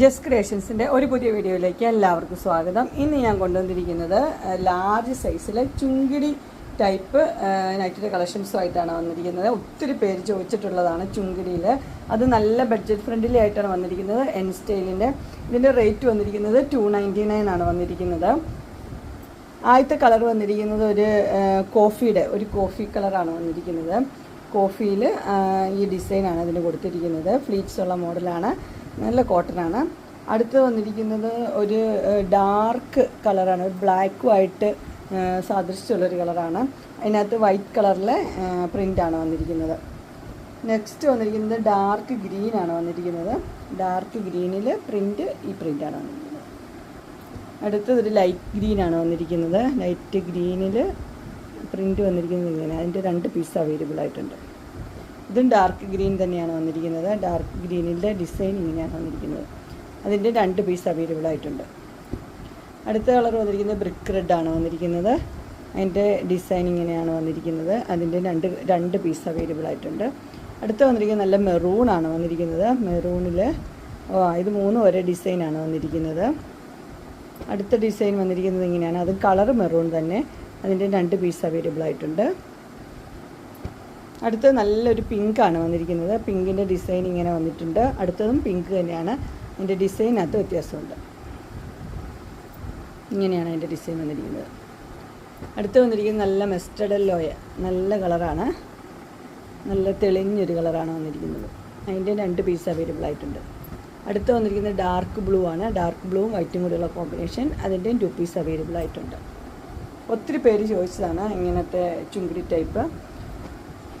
ജസ് ക്രിയേഷൻസിന്റെ ഒരു പുതിയ വീഡിയോയിലേക്ക് എല്ലാവർക്കും സ്വാഗതം. ഇന്ന് ഞാൻ കൊണ്ടുവന്നിരിക്കുന്നത് ലാർജ് സൈസിലെ ചുങ്കിടി ടൈപ്പ് നൈറ്റിന്റെ കളക്ഷൻസുമായിട്ടാണ് വന്നിരിക്കുന്നത്. ഒത്തിരി പേര് ചോദിച്ചിട്ടുള്ളതാണ് ചുങ്കിടിയിൽ അത് നല്ല ബഡ്ജറ്റ് ഫ്രണ്ട്ലി ആയിട്ടാണ് വന്നിരിക്കുന്നത്. എൻ സ്റ്റൈലിന്റെ ഇതിന്റെ റേറ്റ് വന്നിരിക്കുന്നത് ടു നയന്റി നയൻ ആണ് വന്നിരിക്കുന്നത്. ആദ്യത്തെ കളർ വന്നിരിക്കുന്നത് ഒരു കോഫിയുടെ ഒരു കോഫി കളറാണ് വന്നിരിക്കുന്നത്. കോഫിയിൽ ഈ ഡിസൈനാണ് അതിന് കൊടുത്തിരിക്കുന്നത്. ഫ്ലീറ്റ്സ് ഉള്ള മോഡലാണ്. നല്ല കോട്ടനാണ്. അടുത്ത് വന്നിരിക്കുന്നത് ഒരു ഡാർക്ക് കളറാണ്. ഒരു ബ്ലാക്കുമായിട്ട് സാദൃശ്യമുള്ളൊരു കളറാണ്. അതിനകത്ത് വൈറ്റ് കളറിലെ പ്രിന്റാണ് വന്നിരിക്കുന്നത്. നെക്സ്റ്റ് വന്നിരിക്കുന്നത് ഡാർക്ക് ഗ്രീനാണ് വന്നിരിക്കുന്നത്. ഡാർക്ക് ഗ്രീനിൽ പ്രിന്റ് ഈ പ്രിന്റാണ് വന്നിരിക്കുന്നത്. അടുത്തത് ഒരു ലൈറ്റ് ഗ്രീനാണ് വന്നിരിക്കുന്നത്. ലൈറ്റ് ഗ്രീനിൽ പ്രിന്റ് വന്നിരിക്കുന്നത് ഇങ്ങനെ അതിന്റെ രണ്ട് പീസ് അവൈലബിൾ ആയിട്ടുണ്ട്. ഇതും ഡാർക്ക് ഗ്രീൻ തന്നെയാണ് വന്നിരിക്കുന്നത്. ഡാർക്ക് ഗ്രീനിന്റെ ഡിസൈൻ ഇങ്ങനെയാണ് വന്നിരിക്കുന്നത്. അതിന്റെ രണ്ട് പീസ് അവൈലബിൾ ആയിട്ടുണ്ട്. അടുത്ത കളർ വന്നിരിക്കുന്നത് ബ്രിക്ക് റെഡ് ആണ് വന്നിരിക്കുന്നത്. അതിന്റെ ഡിസൈൻ ഇങ്ങനെയാണ് വന്നിരിക്കുന്നത്. അതിന്റെ രണ്ട് രണ്ട് പീസ് അവൈലബിൾ ആയിട്ടുണ്ട്. അടുത്ത് വന്നിരിക്കുന്നത് നല്ല മെറൂൺ ആണ് വന്നിരിക്കുന്നത്. മെറൂണിൽ ഓ ഇത് മൂന്നും ഒരേ ഡിസൈനാണ് വന്നിരിക്കുന്നത്. അടുത്ത ഡിസൈൻ വന്നിരിക്കുന്നത് ഇങ്ങനെയാണ്. അത് കളർ മെറൂൺ തന്നെ. അതിന്റെ രണ്ട് പീസ് അവൈലബിൾ ആയിട്ടുണ്ട്. അടുത്തത് നല്ലൊരു പിങ്കാണ് വന്നിരിക്കുന്നത്. പിങ്കിന്റെ ഡിസൈൻ ഇങ്ങനെ വന്നിട്ടുണ്ട്. അടുത്തതും പിങ്ക് തന്നെയാണ്. അതിന്റെ ഡിസൈനകത്ത് വ്യത്യാസമുണ്ട്. ഇങ്ങനെയാണ് അതിന്റെ ഡിസൈൻ വന്നിരിക്കുന്നത്. അടുത്ത് വന്നിരിക്കുന്നത് നല്ല മെസ്റ്റഡ് ലോയ നല്ല കളറാണ് നല്ല തെളിഞ്ഞൊരു കളറാണ് വന്നിരിക്കുന്നത്. അതിന്റെ രണ്ട് പീസ് അവൈലബിൾ ആയിട്ടുണ്ട്. അടുത്ത് വന്നിരിക്കുന്നത് ഡാർക്ക് ബ്ലൂ ആണ്. ഡാർക്ക് ബ്ലൂവും വൈറ്റും കൂടെയുള്ള കോമ്പിനേഷൻ അതിന്റെയും ടു പീസ് അവൈലബിൾ ആയിട്ടുണ്ട്. ഒത്തിരി പേര് ചോദിച്ചതാണ് ഇങ്ങനത്തെ ചുങ്കിടി ടൈപ്പ്